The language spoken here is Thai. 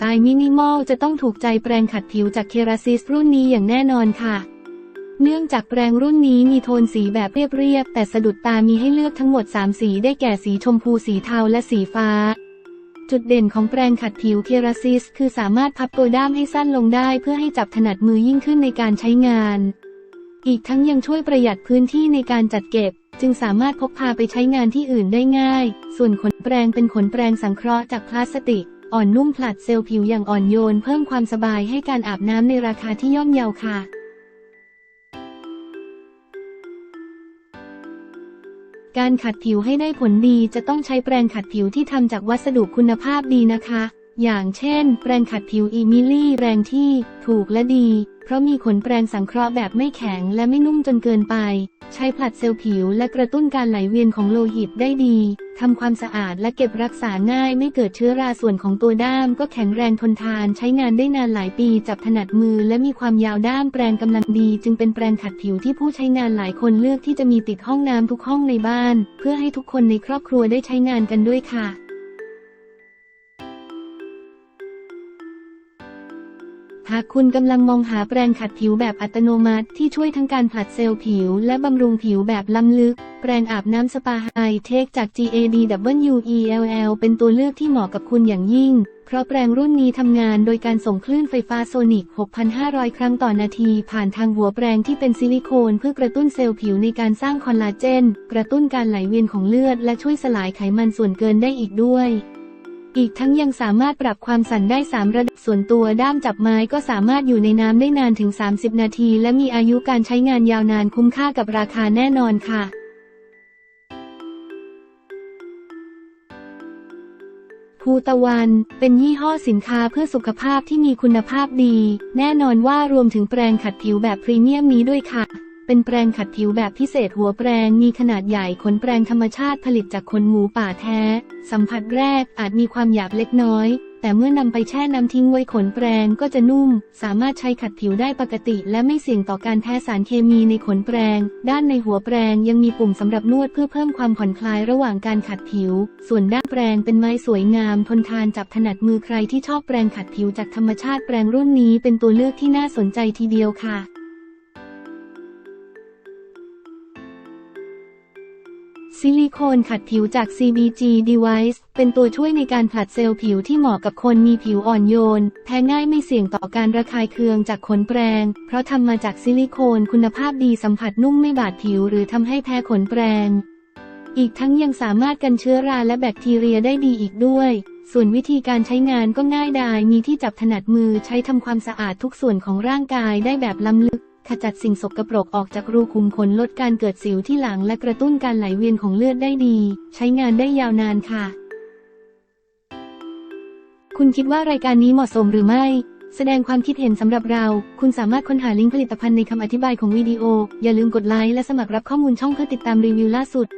สายมินิมอลจะต้องถูกใจแปรงขัดผิวจากเคราซิสรุ่นนี้อย่างแน่นอนค่ะ เนื่องจากแปรงรุ่นนี้มีโทนสีแบบเรียบๆแต่สะดุดตามีให้เลือกทั้งหมด 3 สีได้แก่สีชมพูสีเทาและสีฟ้า จุดเด่นของแปรงขัดผิวเคราซิสคือสามารถพับตัวด้ามให้สั้นลงได้เพื่อให้จับถนัดมือยิ่งขึ้นในการใช้งาน อีกทั้งยังช่วยประหยัดพื้นที่ในการจัดเก็บจึงสามารถพกพาไปใช้งานที่อื่นได้ง่าย ส่วนขนแปรงเป็นขนแปรงสังเคราะห์จากพลาสติก อ่อนนุ่มผลัดเซลล์ผิวอย่างอ่อนโยน เพิ่มความสบายให้การอาบน้ำในราคาที่ย่อมเยาค่ะ การขัดผิวให้ได้ผลดีจะต้องใช้แปรงขัดผิวที่ทำจากวัสดุคุณภาพดีนะคะ อย่างเช่น แปรงขัดผิวอีมิลี่แรงที่ถูกและดี เพราะมีขนแปรงสังเคราะห์แบบไม่แข็งและไม่นุ่มจนเกินไป ใช้ผลัดเซลล์ผิวและกระตุ้นการไหลเวียนของโลหิตได้ดีทำความสะอาดและเก็บรักษาง่ายไม่เกิดเชื้อราส่วนของตัวด้ามก็แข็งแรงทนทานใช้งานได้นานหลายปีจับถนัดมือและมีความยาวด้ามแปรงกำลังดี จึงเป็นแปรงขัดผิวที่ผู้ใช้งานหลายคนเลือกที่จะมีติดห้องน้ำทุกห้องในบ้าน เพื่อให้ทุกคนในครอบครัวได้ใช้งานกันด้วยค่ะ หากคุณกำลังมองหาแปรงขัดผิวแบบอัตโนมัติที่ช่วยทั้งการผลัดเซลล์ผิว และบำรุงผิวแบบล้ำลึก แปรงอาบน้ำสปาไฮเทคจาก GADWELL เป็นตัวเลือกที่เหมาะกับคุณอย่างยิ่ง เพราะแปรงรุ่นนี้ทำงานโดยการส่งคลื่นไฟฟ้าโซนิก 6,500 ครั้งต่อนาที ผ่านทางหัวแปรงที่เป็นซิลิโคนเพื่อกระตุ้นเซลล์ผิวในการสร้างคอลลาเจน กระตุ้นการไหลเวียนของเลือด และช่วยสลายไขมันส่วนเกินได้อีกด้วย อีกทั้งยังสามารถปรับความสั่นได้ 3 ระดับส่วนตัวด้ามจับไม้ก็สามารถอยู่ในน้ำได้นานถึง 30 นาที และมีอายุการใช้งานยาวนานคุ้มค่ากับราคาแน่นอนค่ะภูตะวัน เป็นยี่ห้อสินค้าเพื่อสุขภาพที่มีคุณภาพดี แน่นอนว่ารวมถึงแปรงขัดผิวแบบพรีเมียมนี้ด้วยค่ะ เป็นแปรงขัดผิวแบบพิเศษหัวแปรงมีขนาดใหญ่ขนแปรงธรรมชาติผลิตจากขนหมูป่าแท้ สัมผัสแรกอาจมีความหยาบเล็กน้อย แต่เมื่อนำไปแช่น้ำทิ้งไว้ขนแปรงก็จะนุ่ม สามารถใช้ขัดผิวได้ปกติ และไม่เสี่ยงต่อการแพ้สารเคมีในขนแปรง ด้านในหัวแปรงยังมีปุ่มสำหรับนวดเพื่อเพิ่มความผ่อนคลายระหว่างการขัดผิว ส่วนด้านแปรงเป็นไม้สวยงามทนทานจับถนัดมือใครที่ชอบแปรงขัดผิวจากธรรมชาติแปรงรุ่นนี้เป็นตัวเลือกที่น่าสนใจทีเดียวค่ะ ซิลิโคนขัดผิวจาก CBG Device เป็นตัวช่วยในการผลัดเซลล์ผิวที่เหมาะกับคนมีผิวอ่อนโยน แพ้ง่ายไม่เสี่ยงต่อการระคายเคืองจากขนแปรงเพราะทำมาจากซิลิโคนคุณภาพดีสัมผัสนุ่มไม่บาดผิวหรือทำให้แพ้ขนแปรงอีกทั้งยังสามารถกันเชื้อราและแบคทีเรียได้ดีอีกด้วย ส่วนวิธีการใช้งานก็ง่ายดายมีที่จับถนัดมือใช้ทำความสะอาดทุกส่วนของร่างกายได้แบบล้ำลึก ขจัดสิ่งสกปรกออกจากรูขุมขนลดการเกิดสิวที่หลังและกระตุ้นการไหลเวียนของเลือดได้ดี ใช้งานได้ยาวนานค่ะ คุณคิดว่ารายการนี้เหมาะสมหรือไม่ แสดงความคิดเห็นสำหรับเรา คุณสามารถค้นหาลิงก์ผลิตภัณฑ์ในคำอธิบายของวิดีโอ อย่าลืมกดไลค์และสมัครรับข้อมูลช่องเพื่อติดตามรีวิวล่าสุด